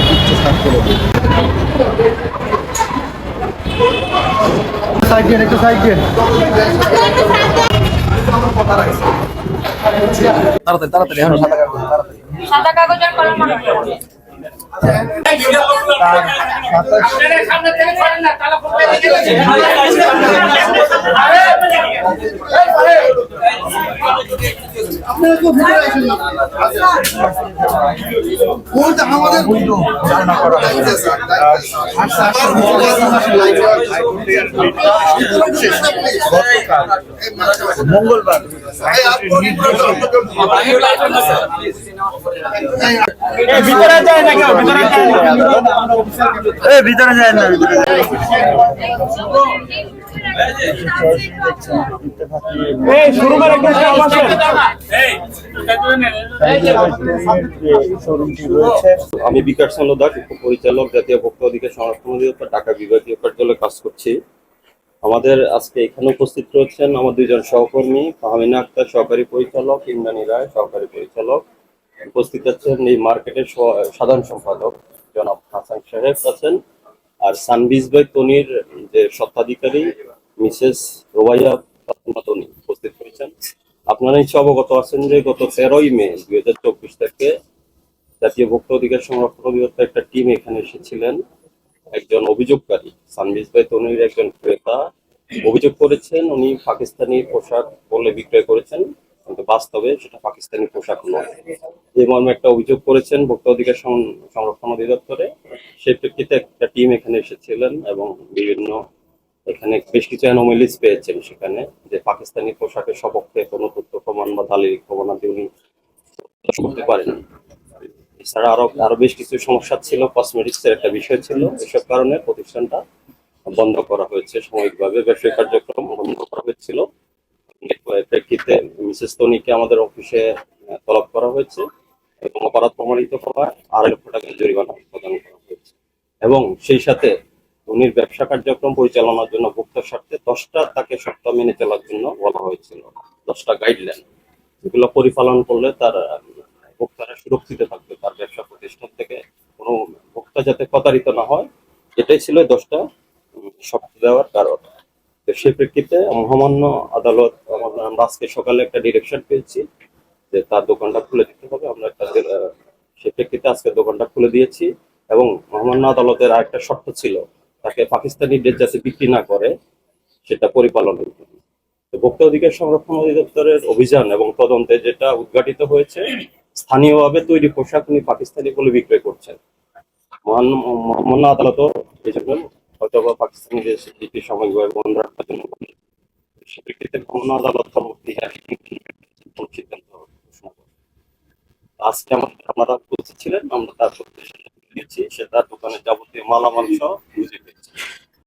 একটু সার্চ করে দিই দিন একটু দিন তাড়াতাড়ি তাড়াতাড়ি এখন সাদা কাগজ তাড়াতাড়ি আমাদের মঙ্গলবার ভিতরে যায় না কেউ ভিতরে যায় এ ভিতরে যায় না ভিতরে যায় এই শুরু করে একটা রয়েছে আমি বিকাশ চন্দ্র দাস পরিচালক জাতীয় ভোক্তা অধিকার সংরক্ষণ অধিদপ্তর, ঢাকা বিভাগীয় কার্যালয়ে কাজ করছি। আমাদের আজকে এখানে উপস্থিত রয়েছেন আমার দুইজন সহকর্মী, ফাহমিনা আক্তার সহকারী পরিচালক ইন্দ্রানী রায় সহকারী পরিচালক। উপস্থিত আছেন এই মার্কেটের সাধারণ সম্পাদক, জনাব হাসান সাহেব আছেন। আর সানবিজ বাই তনির যে স্বত্বাধিকারী, মিসেস রোবাইয়া তনি উপস্থিত রয়েছেন। আপনারা নিশ্চয় অবগত আছেন যে গত তেরোই মে দুই হাজার চব্বিশ থেকে জাতীয় ভোক্তা অধিকার সংরক্ষণ অধিদপ্তর একটা টিম এখানে এসেছিলেন। একজন অভিযোগকারী, সানবিজ ভাই তনুর একজন ক্রেতা। অভিযোগ করেছেন, উনি পাকিস্তানি পোশাক বলে বিক্রয় করেছেন, কিন্তু বাস্তবে সেটা পাকিস্তানি পোশাক নয়। এই মর্মে একটা অভিযোগ করেছেন ভোক্তা অধিকার সংরক্ষণ অধিদপ্তরে। সেই প্রেক্ষিতে একটা টিম এখানে এসেছিলেন এবং বিভিন্ন এখানে বেশ কিছু অ্যানোমেলিস পেয়েছেন সেখানে, যে পাকিস্তানি পোশাকের সপক্ষে কোনো তথ্য, প্রমাণ বা দালিলিক প্রমাণাদি উনি করতে পারেন এছাড়া আরও আরও বেশ কিছু সমস্যা ছিল কসমেটিক্স এর একটা বিষয় ছিল। এসব কারণে প্রতিষ্ঠানটা বন্ধ করা হয়েছে। সাময়িকভাবে ব্যবসায়িক কার্যক্রম বন্ধ করা হয়েছিল। প্রেক্ষিতে মিসেস তনিকে আমাদের অফিসে তলব করা হয়েছে এবং অপরাধ প্রমাণিত হওয়ায় আড়াই লক্ষ টাকা জরিমানা প্রদান করা হয়েছে। এবং সেই সাথে উনির ব্যবসা কার্যক্রম পরিচালনার জন্য ভোক্তার স্বার্থে দশটা তাকে শর্ত মেনে চলার জন্য বলা হয়েছিল, দশটা গাইডলাইন যেগুলো পরিপালন করলে তার ভোক্তারা সুরক্ষিত থাকবে তার ব্যবসা প্রতিষ্ঠান থেকে। কোনো ভোক্তা যাতে প্রতারিত না হয়, এটাই ছিল দশটা শর্ত দেওয়ার কারণ। তো সেই প্রেক্ষিতে মহামান্য আদালত, আমরা আজকে সকালে একটা ডিরেকশন পেয়েছি যে তার দোকানটা খুলে দিতে হবে। আমরা তাদের সে প্রেক্ষিতে আজকে দোকানটা খুলে দিয়েছি এবং মহামান্য আদালতের আরেকটা শর্ত ছিল তাকে পাকিস্তানি যাতে বিক্রি না করে সেটা পরিপালন। ভোক্তা অধিকার সংরক্ষণ অধিদপ্তরের অভিযান এবং তদন্তে যেটা উদ্ঘাটিত হয়েছে, স্থানীয়ভাবে তৈরি পোশাক উনি পাকিস্তানি বলে বিক্রয় করছেন। এই জন্য হয়তো বা সাময়িকভাবে বন্ধ রাখার জন্য সিদ্ধান্ত আজকে আমাদের উপস্থিত ছিলেন, আমরা তার সে তার দোকানে যাবতীয় মালামাল সহ